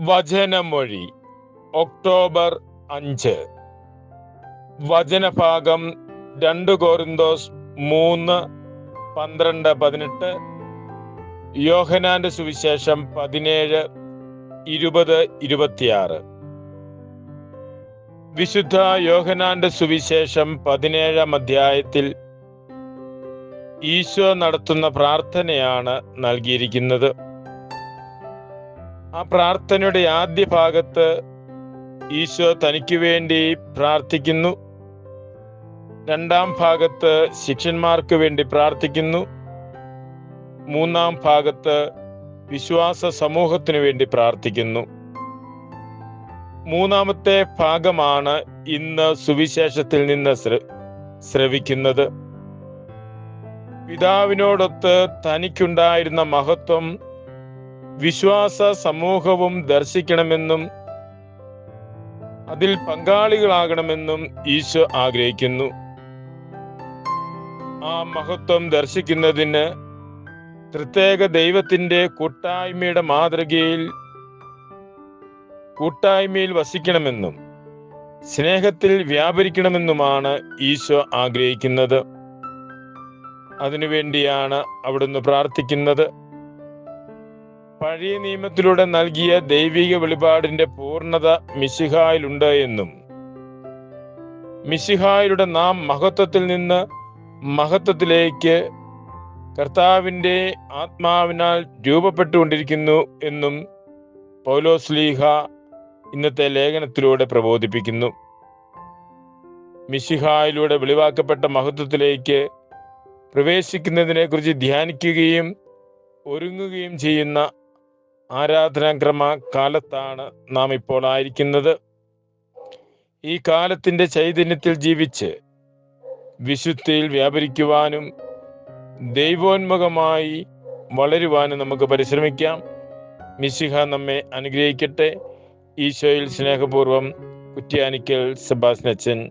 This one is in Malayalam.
വചനമൊഴി. ഒക്ടോബർ അഞ്ച്. വചനഭാഗം രണ്ട് കോറിന്തോസ് മൂന്ന് പന്ത്രണ്ട് പതിനെട്ട്. യോഹനാന്റെ സുവിശേഷം പതിനേഴ് ഇരുപത് ഇരുപത്തിയാറ്. വിശുദ്ധ യോഹനാന്റെ സുവിശേഷം പതിനേഴാം അധ്യായത്തിൽ ഈശോ നടത്തുന്ന പ്രാർത്ഥനയാണ് നൽകിയിരിക്കുന്നത്. ആ പ്രാർത്ഥനയുടെ ആദ്യ ഭാഗത്ത് ഈശോ തനിക്ക് വേണ്ടി പ്രാർത്ഥിക്കുന്നു. രണ്ടാം ഭാഗത്ത് ശിഷ്യന്മാർക്ക് വേണ്ടി പ്രാർത്ഥിക്കുന്നു. മൂന്നാം ഭാഗത്ത് വിശ്വാസ സമൂഹത്തിനു വേണ്ടി പ്രാർത്ഥിക്കുന്നു. മൂന്നാമത്തെ ഭാഗമാണ് ഇന്ന് സുവിശേഷത്തിൽ നിന്ന് ശ്രവിക്കുന്നത്. പിതാവിനോടൊത്ത് തനിക്കുണ്ടായിരുന്ന മഹത്വം വിശ്വാസ സമൂഹവും ദർശിക്കണമെന്നും അതിൽ പങ്കാളികളാകണമെന്നും ഈശോ ആഗ്രഹിക്കുന്നു. ആ മഹത്വം ദർശിക്കുന്നതിന് പ്രത്യേക ദൈവത്തിന്റെ കൂട്ടായ്മയുടെ മാതൃകയിൽ കൂട്ടായ്മയിൽ വസിക്കണമെന്നും സ്നേഹത്തിൽ വ്യാപരിക്കണമെന്നുമാണ് ഈശോ ആഗ്രഹിക്കുന്നത്. അതിനുവേണ്ടിയാണ് അവിടുന്ന് പ്രാർത്ഥിക്കുന്നത്. പഴയ നിയമത്തിലൂടെ നൽകിയ ദൈവിക വെളിപാടിന്റെ പൂർണത മിശിഹായിലുണ്ട് എന്നും. മിശിഹായിലൂടെ നാം മഹത്വത്തിൽ നിന്ന് മഹത്വത്തിലേക്ക് കർത്താവിന്റെ ആത്മാവിനാൽ രൂപപ്പെട്ടുകൊണ്ടിരിക്കുന്നു എന്നും പൗലോസ്ലീഹ ഇന്നത്തെ ലേഖനത്തിലൂടെ പ്രബോധിപ്പിക്കുന്നു. മിശിഹായിലൂടെ വെളിവാക്കപ്പെട്ട മഹത്വത്തിലേക്ക് പ്രവേശിക്കുന്നതിനെക്കുറിച്ച് ധ്യാനിക്കുകയും ഒരുങ്ങുകയും ചെയ്യുന്ന ആരാധനാക്രമ കാലത്താണ് നാം ഇപ്പോൾ ആയിരിക്കുന്നത്. ഈ കാലത്തിന്റെ ചൈതന്യത്തിൽ ജീവിച്ച് വിശുദ്ധിയിൽ വ്യാപരിക്കുവാനും ദൈവോന്മുഖമായി വളരുവാനും നമുക്ക് പരിശ്രമിക്കാം. മിശിഹ നമ്മെ അനുഗ്രഹിക്കട്ടെ. ഈശോയിൽ സ്നേഹപൂർവം കുറ്റ്യാനിക്കൽ സെബാസ്നച്ചൻ